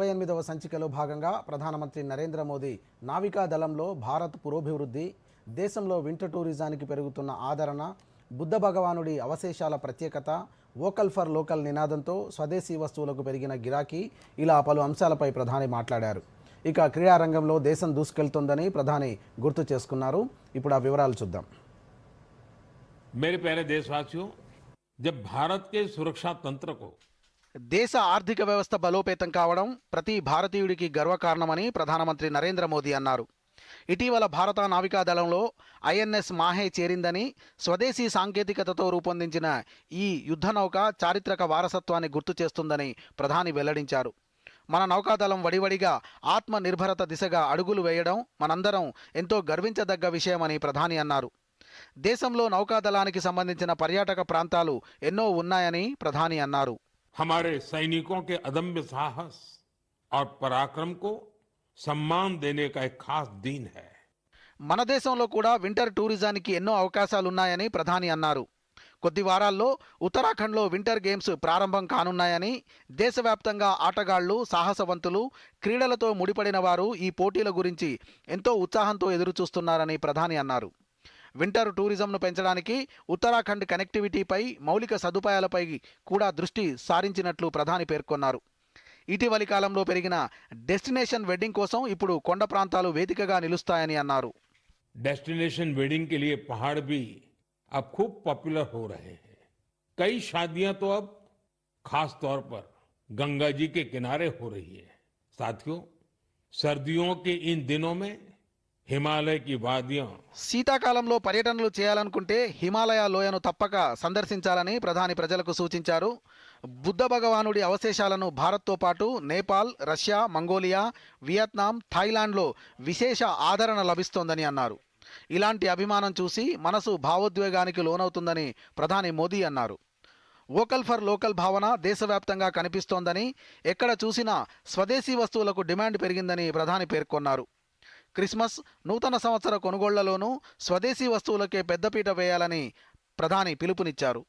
ముప్పై ఎనిమిదవ సంచికలో భాగంగా ప్రధానమంత్రి నరేంద్ర మోదీ నావికా దళంలో భారత్ పురోభివృద్ధి దేశంలో వింటర్ టూరిజానికి పెరుగుతున్న ఆదరణ బుద్ధ భగవానుడి అవశేషాల ప్రత్యేకత వోకల్ ఫర్ లోకల్ నినాదంతో స్వదేశీ వస్తువులకు పెరిగిన గిరాకీ ఇలా పలు అంశాలపై ప్రధాని మాట్లాడారు ఇక క్రీడా రంగంలో దేశం దూసుకెళ్తోందని ప్రధాని గుర్తు చేసుకున్నారు ఇప్పుడు ఆ వివరాలు చూద్దాం मेरे प्यारे देशवासियों जब भारत के सुरक्षा तंत्र को దేశ ఆర్థిక వ్యవస్థ బలోపేతం కావడం ప్రతి భారతీయుడికి గర్వకారణమని ప్రధానమంత్రి నరేంద్ర మోదీ అన్నారు. ఇటీవల భారత నావికాదళంలో ఐఎన్ఎస్ మాహే చేరిందని స్వదేశీ సాంకేతికతతో రూపొందించిన ఈ యుద్ధ నౌక చారిత్రక వారసత్వాన్ని గుర్తు చేస్తుందని ప్రధాని వెల్లడించారు. మన నౌకాదళం వడివడిగా ఆత్మ నిర్భరత దిశగా అడుగులు వేయడం మనందరం ఎంతో గర్వించదగ్గ విషయమని ప్రధాని అన్నారు. దేశంలో నౌకాదళానికి సంబంధించిన పర్యాటక ప్రాంతాలు ఎన్నో ఉన్నాయని ప్రధాని అన్నారు. हमारे सैनिकों के अदम्य साहस और पराक्रम को सम्मान देने का एक खास दिन है మన దేశంలో కూడా వింటర్ టూరిజానికి ఎన్నో అవకాశాలున్నాయని ప్రధాని అన్నారు కొద్ది వారాల్లో ఉత్తరాఖండ్లో వింటర్ గేమ్స్ ప్రారంభం కానున్నాయని దేశవ్యాప్తంగా ఆటగాళ్లు సాహసవంతులు క్రీడలతో ముడిపడిన వారు ఈ పోటీల గురించి ఎంతో ఉత్సాహంతో ఎదురుచూస్తున్నారని ప్రధాని అన్నారు వింటర్ టూరిజంను పెంచడానికి ఉత్తరాఖండ్ కనెక్టివిటీపై మౌలిక సదుపాయాలపై కూడా దృష్టి సారించినట్లు ప్రధాని పేర్కొన్నారు ఇటీవలి కాలంలో పెరిగిన డెస్టినేషన్ వెడ్డింగ్ కోసం ఇప్పుడు కొండ ప్రాంతాలు వేదికగా నిలుస్తాయని అన్నారు डेस्टिनेशन वेडिंग के लिए पहाड़ भी अब खूब पॉपुलर हो रहे हैं कई शादियां तो अब खास तौर पर गंगा जी के किनारे हो रही है साथियों सर्दियों के इन दिनों में హిమాలయకి వాద్యం. శీతాకాలంలో పర్యటనలు చేయాలనుకుంటే హిమాలయ లోయను తప్పక సందర్శించాలని ప్రధాని ప్రజలకు సూచించారు. బుద్ధ భగవానుడి అవశేషాలను భారత్తో పాటు నేపాల్ రష్యా మంగోలియా వియత్నాం థాయిలాండ్లో విశేష ఆదరణ లభిస్తోందని అన్నారు. ఇలాంటి అభిమానం చూసి మనసు భావోద్వేగానికి లోనవుతుందని ప్రధాని మోదీ అన్నారు. వోకల్ ఫర్ లోకల్ భావన దేశవ్యాప్తంగా కనిపిస్తోందని ఎక్కడ చూసినా స్వదేశీ వస్తువులకు డిమాండ్ పెరిగిందని ప్రధాని పేర్కొన్నారు. క్రిస్మస్ నూతన సంవత్సర కొనుగోళ్లలోనూ స్వదేశీ వస్తువులకే పెద్దపీట వేయాలని ప్రధాని పిలుపునిచ్చారు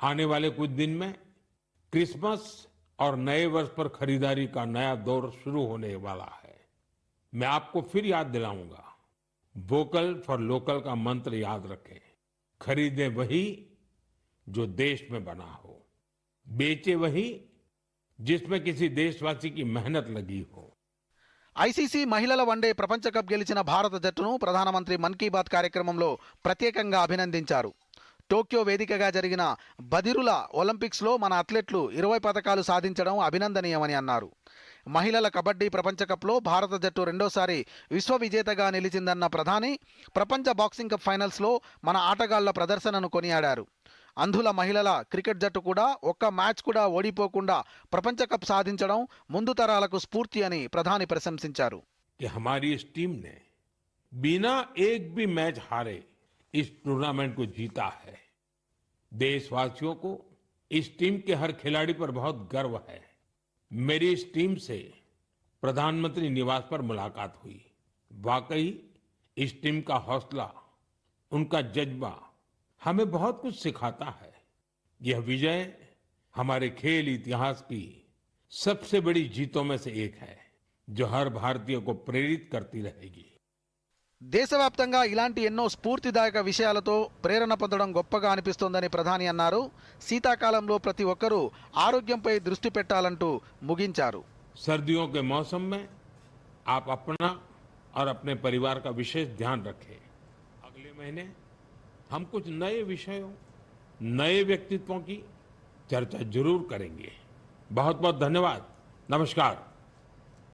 आने वाले कुछ दिन में क्रिसमस और नए वर्ष पर खरीदारी का नया दौर शुरू होने वाला है मैं आपको फिर याद दिलाऊंगा वोकल फॉर लोकल का मंत्र याद रखें खरीदें वही जो देश में बना हो बेचे वही जिसमें किसी देशवासी की मेहनत लगी हो ఐసీసీ మహిళల వన్డే ప్రపంచ కప్ గెలిచిన భారత జట్టును ప్రధానమంత్రి మన్ కీ బాత్ కార్యక్రమంలో ప్రత్యేకంగా అభినందించారు. టోక్యో వేదికగా జరిగిన బదిరుల ఒలింపిక్స్లో మన అథ్లెట్లు ఇరవై పథకాలు సాధించడం అభినందనీయమని అన్నారు. మహిళల కబడ్డీ ప్రపంచకప్లో భారత జట్టు రెండోసారి విశ్వ విజేతగా నిలిచిందన్న ప్రధాని ప్రపంచ బాక్సింగ్ కప్ ఫైనల్స్లో మన ఆటగాళ్ళ ప్రదర్శనను కొనియాడారు. అంధుల మహిళల క్రికెట్ జట్టు కూడా ఒక్క మ్యాచ్ కూడా ఓడిపోకుండా ప్రపంచ కప్ సాధించడం ముందు తరాలకు స్ఫూర్తి అని ప్రధాని ప్రశంసించారు कि हमारी इस टीम ने बिना एक भी मैच हारे इस टूर्नामेंट को जीता है देशवासियों को इस टीम के हर खिलाड़ी पर बहुत गर्व है मेरी इस टीम से प्रधानमंत्री निवास पर मुलाकात हुई वाकई इस टीम का हौसला उनका जज्बा हमें बहुत कुछ सिखाता है यह विजय हमारे खेल इतिहास की सबसे बड़ी जीतों में से एक है जो हर भारतीय को प्रेरित करती रहेगी దేశవ్యాప్తంగా ఇలాంటి ఎన్నో స్ఫూర్తిదాయక విషయాలతో ప్రేరణ పొందడం గొప్పగా అనిపిస్తోందని ప్రధాని అన్నారు శీతాకాలంలో ప్రతి ఒక్కరూ ఆరోగ్యంపై దృష్టి పెట్టాలంటూ ముగించారు सर्दियों के मौसम में आप अपना और अपने परिवार का विशेष ध्यान रखें अगले महीने हम कुछ नए विषयों नए व्यक्तित्वों की चर्चा ज़रूर करेंगे। बहुत बहुत धन्यवाद। नमस्कार।